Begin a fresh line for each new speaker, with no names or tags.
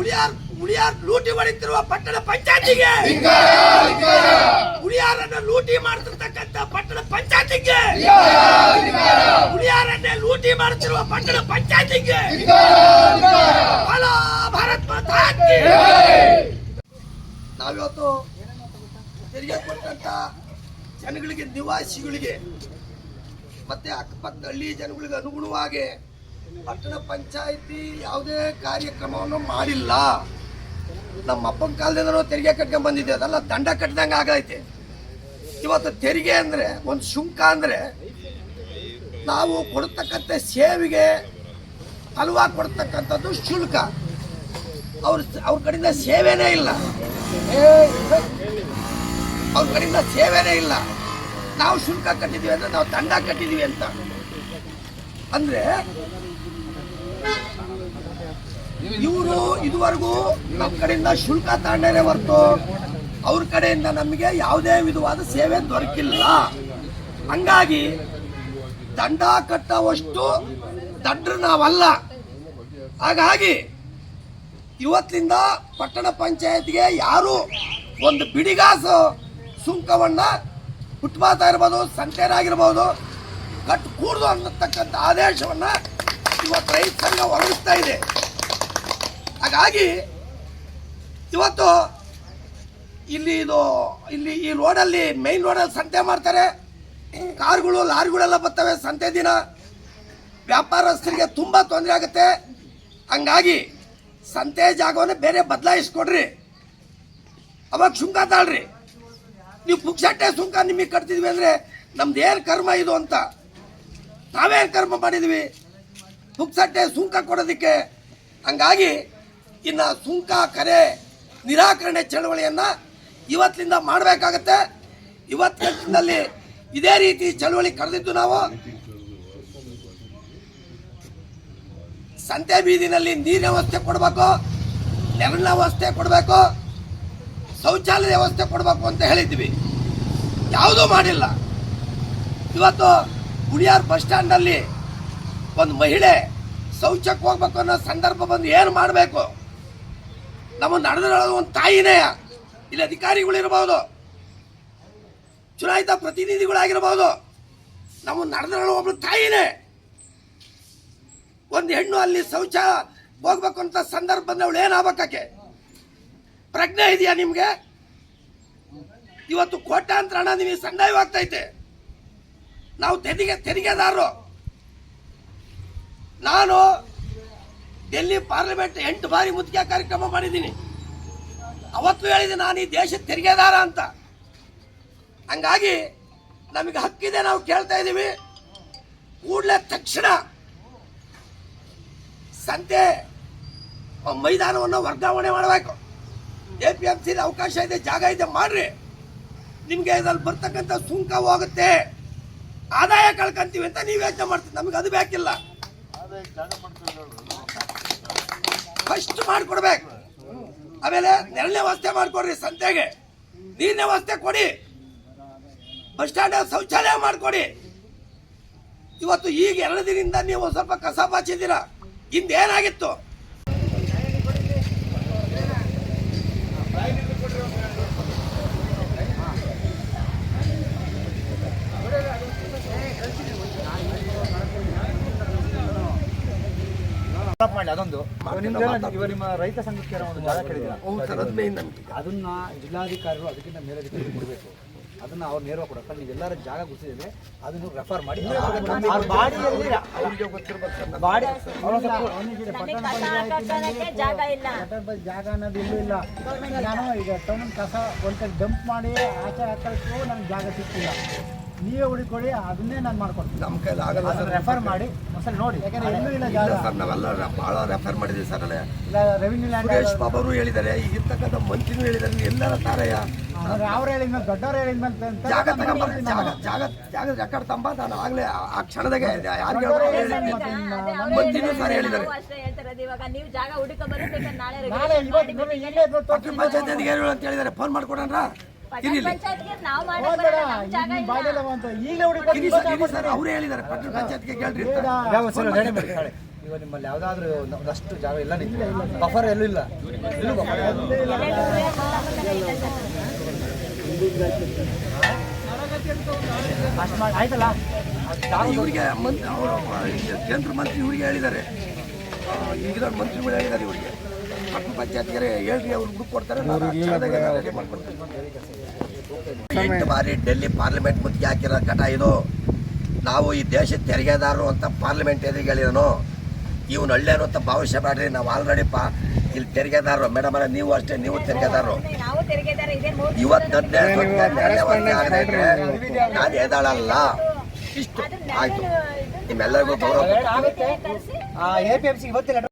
ಉಳಿಯಾರ್ ಉಳಿಯಾರ್ ಲೂಟಿ ಹೊಡಿತಿರುವ ಪಟ್ಟಣ ಪಂಚಾಯತಿಗೆ. ಉಳಿಯಾರನ್ನ ಲೂಟಿ ಮಾಡ್ತಿರ್ತಕ್ಕಂತ ಪಟ್ಟಣ ಪಂಚಾಯತಿಗೆ. ಉಳಿಯಾರನ್ನೇ ಲೂಟಿ ಮಾಡ್ತಿರುವ ಪಟ್ಟಣ ಪಂಚಾಯತಿಗೆ. ಹಲೋ ಭಾರತ್ ಮಾತಾ. ನಾವಿವತ್ತು ತೆರಿಗೆ ಕೊಟ್ಟಂತ ಜನಗಳಿಗೆ ನಿವಾಸಿಗಳಿಗೆ ಮತ್ತೆ ಅಕ್ಕಪಕ್ಕ ಹಳ್ಳಿ ಜನಗಳಿಗೆ ಅನುಗುಣವಾಗಿ ಪಟ್ಟಣ ಪಂಚಾಯಿತಿ ಯಾವುದೇ ಕಾರ್ಯಕ್ರಮವನ್ನು ಮಾಡಿಲ್ಲ. ನಮ್ಮ ಅಪ್ಪನ ಕಾಲದಿಂದ ತೆರಿಗೆ ಕಟ್ಕೊಂಡ್ ಬಂದಿದ್ದೆ. ಅದೆಲ್ಲ ದಂಡ ಕಟ್ಟಿದಂಗೆ ಆಗೈತೆ. ಇವತ್ತು ತೆರಿಗೆ ಅಂದ್ರೆ, ಒಂದು ಶುಂಕ ಅಂದ್ರೆ, ನಾವು ಕೊಡ್ತಕ್ಕಂಥ ಸೇವೆಗೆ ಹಲವಾರು ಕೊಡ್ತಕ್ಕಂಥದ್ದು ಶುಲ್ಕ. ಅವ್ರ ಅವ್ರ ಕಡೆಯಿಂದ ಸೇವೆನೇ ಇಲ್ಲ. ಅವ್ರ ಕಡೆಯಿಂದ ಸೇವೆನೇ ಇಲ್ಲ. ನಾವು ಶುಲ್ಕ ಕಟ್ಟಿದೀವಿ ಅಂದ್ರೆ ನಾವು ದಂಡ ಕಟ್ಟಿದೀವಿ ಅಂತ. ಅಂದ್ರೆ ಇವರು ಇದುವರೆಗೂ ನಮ್ಮ ಕಡೆಯಿಂದ ಶುಲ್ಕ ತಾಂಡರೆ ಹೊರತು ಅವ್ರ ಕಡೆಯಿಂದ ನಮಗೆ ಯಾವುದೇ ವಿಧವಾದ ಸೇವೆ ದೊರಕಿಲ್ಲ. ಹಂಗಾಗಿ ದಂಡ ಕಟ್ಟುವಷ್ಟು ದಡ್ರು ನಾವಲ್ಲ. ಹಾಗಾಗಿ ಇವತ್ತಿಂದ ಪಟ್ಟಣ ಪಂಚಾಯತ್ಗೆ ಯಾರು ಒಂದು ಬಿಡಿಗಾಸು ಸುಂಕವನ್ನ ಫುಟ್ಪಾತ್ ಇರ್ಬೋದು ಸಂತೆನಾಗಿರ್ಬೋದು ಕೂಡ್ದು ಅನ್ನತಕ್ಕಂಥ ಆದೇಶವನ್ನ ಇವತ್ತು ರೈತ ಸಂಘ ಹೊರಡಿಸ್ತಾ ಇದೆ. ಹಾಗಾಗಿ ಇವತ್ತು ಇಲ್ಲಿ ಇದು, ಇಲ್ಲಿ ಈ ರೋಡಲ್ಲಿ ಮೈನ್ ರೋಡಲ್ಲಿ ಸಂತೆ ಮಾಡ್ತಾರೆ. ಕಾರ್ಗಳು, ಲಾರಿಗಳೆಲ್ಲ ಬರ್ತವೆ ಸಂತೆ ದಿನ. ವ್ಯಾಪಾರಸ್ಥರಿಗೆ ತುಂಬ ತೊಂದರೆ ಆಗುತ್ತೆ. ಹಂಗಾಗಿ ಸಂತೆ ಜಾಗವನ್ನು ಬೇರೆ ಬದಲಾಯಿಸ್ಕೊಡ್ರಿ. ಅವಾಗ ಸುಂಕ ತಾಳ್ರಿ. ನೀವು ಪುಕ್ಸಟ್ಟೆ ಸುಂಕ ನಿಮಗೆ ಕಟ್ತಿದ್ವಿ ಅಂದರೆ ನಮ್ದು ಏನು ಕರ್ಮ ಇದು ಅಂತ. ನಾವೇನು ಕರ್ಮ ಮಾಡಿದ್ವಿ? ಪುಕ್ಸಟ್ಟೆ ಸುಂಕ ಕೊಡೋದಕ್ಕೆ. ಹಂಗಾಗಿ ಇನ್ನ ಸುಂಕ, ಕರೆ, ನಿರಾಕರಣೆ ಚಳವಳಿಯನ್ನು ಇವತ್ತಿನಿಂದ ಮಾಡಬೇಕಾಗತ್ತೆ. ಇವತ್ತಿನಲ್ಲಿ ಇದೇ ರೀತಿ ಚಳವಳಿ ಕರೆದಿದ್ದು ನಾವು. ಸಂತೆ ಬೀದಿನಲ್ಲಿ ನೀರಿನ ವ್ಯವಸ್ಥೆ ಕೊಡಬೇಕು, ನೆರಳಿನ ವ್ಯವಸ್ಥೆ ಕೊಡಬೇಕು ಶೌಚಾಲಯ ವ್ಯವಸ್ಥೆ ಕೊಡಬೇಕು ಅಂತ ಹೇಳಿದ್ವಿ. ಯಾವುದೂ ಮಾಡಿಲ್ಲ. ಇವತ್ತು ಗುಡಿಯಾರ್ ಬಸ್ ಸ್ಟ್ಯಾಂಡಲ್ಲಿ ಒಂದು ಮಹಿಳೆ ಶೌಚಕ್ಕೆ ಹೋಗ್ಬೇಕು ಅನ್ನೋ ಸಂದರ್ಭ ಬಂದು ಏನು ಮಾಡಬೇಕು? ನಮ್ಮ ನಡೆದ ಒಂದು ತಾಯಿನೇ ಇಲ್ಲಿ ಅಧಿಕಾರಿಗಳಿರ್ಬೋದು, ಚುನಾಯಿತ ಪ್ರತಿನಿಧಿಗಳಾಗಿರ್ಬೋದು, ನಮ್ಮ ನಡೆದ ಒಬ್ಳು ತಾಯಿನೇ. ಒಂದು ಹೆಣ್ಣು ಅಲ್ಲಿ ಶೌಚ ಹೋಗ್ಬೇಕು ಅಂತ ಸಂದರ್ಭ ಬಂದವಳು ಏನಾಗಬೇಕಾಕೆ ಪ್ರಜ್ಞೆ ಇದೆಯಾ ನಿಮಗೆ? ಇವತ್ತು ಕೋಟ್ಯಾಂತರ ಹಣ ನಿಮಗೆ ಸಂದಾಯವಾಗ್ತೈತೆ ನಾವು ತೆರಿಗೆ ತೆರಿಗೆದಾರರು. ನಾನು ಡೆಲ್ಲಿ ಪಾರ್ಲಿಮೆಂಟ್ ಎಂಟು ಬಾರಿ ಮುತ್ತಿಗೆ ಕಾರ್ಯಕ್ರಮ ಮಾಡಿದ್ದೀನಿ. ಅವತ್ತು ಹೇಳಿದೆ ನಾನು ಈ ದೇಶದ ತೆರಿಗೆದಾರ ಅಂತ. ಹಂಗಾಗಿ ನಮಗೆ ಹಕ್ಕಿದೆ ನಾವು ಕೇಳ್ತಾ ಇದ್ದೀವಿ. ಕೂಡಲೇ ತಕ್ಷಣ ಸಂತೆ ಮೈದಾನವನ್ನು ವರ್ಗಾವಣೆ ಮಾಡಬೇಕು. ಎ ಪಿ ಎಂ ಸಿ ಅವಕಾಶ ಇದೆ, ಜಾಗ ಇದೆ, ಮಾಡ್ರಿ. ನಿಮಗೆ ಇದ್ರಲ್ಲಿ ಬರ್ತಕ್ಕಂಥ ಸುಂಕ ಹೋಗುತ್ತೆ ಆದಾಯ ಕಳ್ಕೊಂತೀವಿ ಅಂತ ನೀವು ಯೋಚನೆ ಮಾಡ್ತೀವಿ ನಮಗೆ ಅದು ಬೇಕಿಲ್ಲ. ಫಸ್ಟ್ ಮಾಡ್ಕೊಡ್ಬೇಕು. ಆಮೇಲೆ ನೆರಳಿನ ವ್ಯವಸ್ಥೆ ಮಾಡ್ಕೊಡ್ರಿ ಸಂತೆಗೆ. ನೀರಿನ ವ್ಯವಸ್ಥೆ ಕೊಡಿ. ಬಸ್ ಸ್ಟ್ಯಾಂಡ್ ಶೌಚಾಲಯ ಮಾಡ್ಕೊಡಿ. ಇವತ್ತು ಈಗ ಎರಡು ದಿನದಿಂದ ನೀವು ಸ್ವಲ್ಪ ಕಸ ಬಾಚಿದ್ದೀರ ಹಿಂದೇನಾಗಿತ್ತು
ಡೆವಲಪ್ ಮಾಡಿ ಅದೊಂದು. ಇವಾಗ ನಿಮ್ಮ ರೈತ ಸಂಘಕ್ಕೆ ಏನೋ ಒಂದು ಜಾಗ ಕೇಳಿದ್ದೀರಾ? ಅದನ್ನ ಜಿಲ್ಲಾಧಿಕಾರಿಗಳು ಅದಕ್ಕಿಂತ ಮೇಲಧಿಕಾರಿ ಕೊಡಬೇಕು. ಅದನ್ನ ಅವ್ರು ನೇರವಾಗಿ ಕೊಡಕ್ಕೆ ನೀವು ಎಲ್ಲರ ಜಾಗ ಗುರುತಿದ್ರೆ ಅದನ್ನು ರೆಫರ್ ಮಾಡಿ.
ಜಾಗ ಇಲ್ಲ.
ಜಾಗ ಅನ್ನೋದು ಇಲ್ಲೂ. ಇಲ್ಲ ನಾನು ಈಗ ಟೌನ್ ಕಸ ಒಂದು ಡಂಪ್ ಮಾಡಿ ಆಚೆ ಹಾಕೋಕ್ಕೂ ನನಗೆ ಜಾಗ ಸಿಕ್ತಿಲ್ಲ ನೀವೇ ಹುಡುಕೊಳ್ಳಿ ಅದನ್ನೇ ನಾನು ಮಾಡ್ಕೊಡ್ತೀನಿ.
ನಮ್ಮ ಕೈಲಿ ಆಗಲ್ಲ
ಸರ್. ರೆಫರ್ ಮಾಡಿ ಒಂದ್ಸಲ ನೋಡಿ. ಯಾಕಂದ್ರೆ ಎಲ್ಲೂ ಇಲ್ಲ ಜಾಗ.
ಸರ್ ನಾವೆಲ್ಲ ಭಾಳ ರೆಫರ್ ಮಾಡಿದ್ವಿ ಸರ್ ಅಲ್ಲೇ.
ಇಲ್ಲ ರೆವಿನ್ಯೂ ಲ್ಯಾಂಡ್
ಸುರೇಶ್ ಬಾಬರು ಹೇಳಿದ್ದಾರೆ ಈಗ ಇರ್ತಕ್ಕಂಥ ಮಂತ್ರಿನೂ ಹೇಳಿದ್ದಾರೆ ನೀವು ಎಲ್ಲರ ತಾರಯ್ಯ?
ಅವ್ರು ಹೇಳಿದ್ಮೇಲೆ ದೊಡ್ಡವ್ರು ಹೇಳಿದ್ಮೇಲೆ ಅಂತ
ಜಾಗ ತಗೊಂಬ ಜಾಗ ಜಾಗ ಜಾಗ ರೆಕಾರ್ಡ್ ತಂಬ ನಾನು ಆಗಲೇ ಆ- ಕ್ಷಣದಾಗೆ ಹೇಳಿದ್ರು ಮಂತ್ರಿನೂ ಸರ್ ಹೇಳಿದ್ದಾರೆ.
ನಾವು ಅಷ್ಟೇ ಹೇಳ್ತಿರೋದು ಇವಾಗ. ನೀವು ಜಾಗ ಹುಡುಕ ಬರ್ಬೇಕಾದ್ರೆ ನಾಳೆ
ನಾಳೆ ಇವತ್ತು
ಪಂಚಾಯತ್ ಅಂತ ಹೇಳಿದ್ದಾರೆ? ಫೋನ್ ಮಾಡ್ಕೊಡೋಣ? ಅವರೇ ಹೇಳಿದ್ದಾರೆ ಪಟ್ಟಣ ಪಂಚಾಯತ್ಗೆ ಕೇಳ್ರಿ
ಇವಾಗ ನಿಮ್ಮಲ್ಲಿ ಯಾವ್ದಾದ್ರು ಒಂದು- ಒಂದಷ್ಟು ಜಾಗ ಎಲ್ಲ ನಿಂತಿದೆ ಬಫರ್ ಎಲ್ಲೂ ಇಲ್ಲ. ಎಲ್ಲೂ ಬಫರ್ ಇಲ್ಲ.
ಅಷ್ಟು ಮಾಡಿ ಆಯ್ತಲ್ಲ?
ಇವರಿಗೆ ಮಂತ್ರಿ ಅವರು ಕೇಂದ್ರ ಮಂತ್ರಿ ಇವರಿಗೆ ಹೇಳಿದ್ದಾರೆ. ಆ, ಈಗಿನ ಮಂತ್ರಿಗಳು ಹೇಳಿದ್ದಾರೆ ಇವರಿಗೆ. ಪಂಚಾಯತ್ಗೆ ಹೇಳ್ರಿ ಅವ್ರು ದುಡ್ಡು ಕೊಡ್ತಾರೆ ಮಾಡ್ಕೊಡ್ತೀನಿ. ಎಂಟು ಬಾರಿ ಡೆಲ್ಲಿ ಪಾರ್ಲಿಮೆಂಟ್ ಮುತ್ತಿಗೆ ಹಾಕಿರೋ ಘಟ ಇದು. ನಾವು ಈ ದೇಶದ ತೆರಿಗೆದಾರರು ಅಂತ ಪಾರ್ಲಿಮೆಂಟ್ ಎದುರಿಗೆ ಹೇಳಿದನು ಇವನು ಹಳ್ಳಿಯರು ಅಂತ ಭಾವಿಸ್ಯ ಮಾಡ್ರಿ ನಾವು ಆಲ್ರೆಡಿ ಪಾ ಇಲ್ಲಿ ತೆರಿಗೆದಾರರು ಮೇಡಮ್ ಅವರೇ ನೀವು ಅಷ್ಟೇ ನೀವು ತೆರಿಗೆದಾರರು.
ನಾವು ತೆರಿಗೆದಾರ ಇದೆ ಮೂರು
ಇವತ್ತು ಹದಿನೈದು ಹದಿನೈದು ವರ್ಷ ಆಗದೆ ಇದ್ರೆ ನಾನು ಎದಾಳಲ್ಲ ಇಷ್ಟು ಆಯ್ತು. ನಿಮ್ಮೆಲ್ಲರಿಗೂ ಗೌರವ.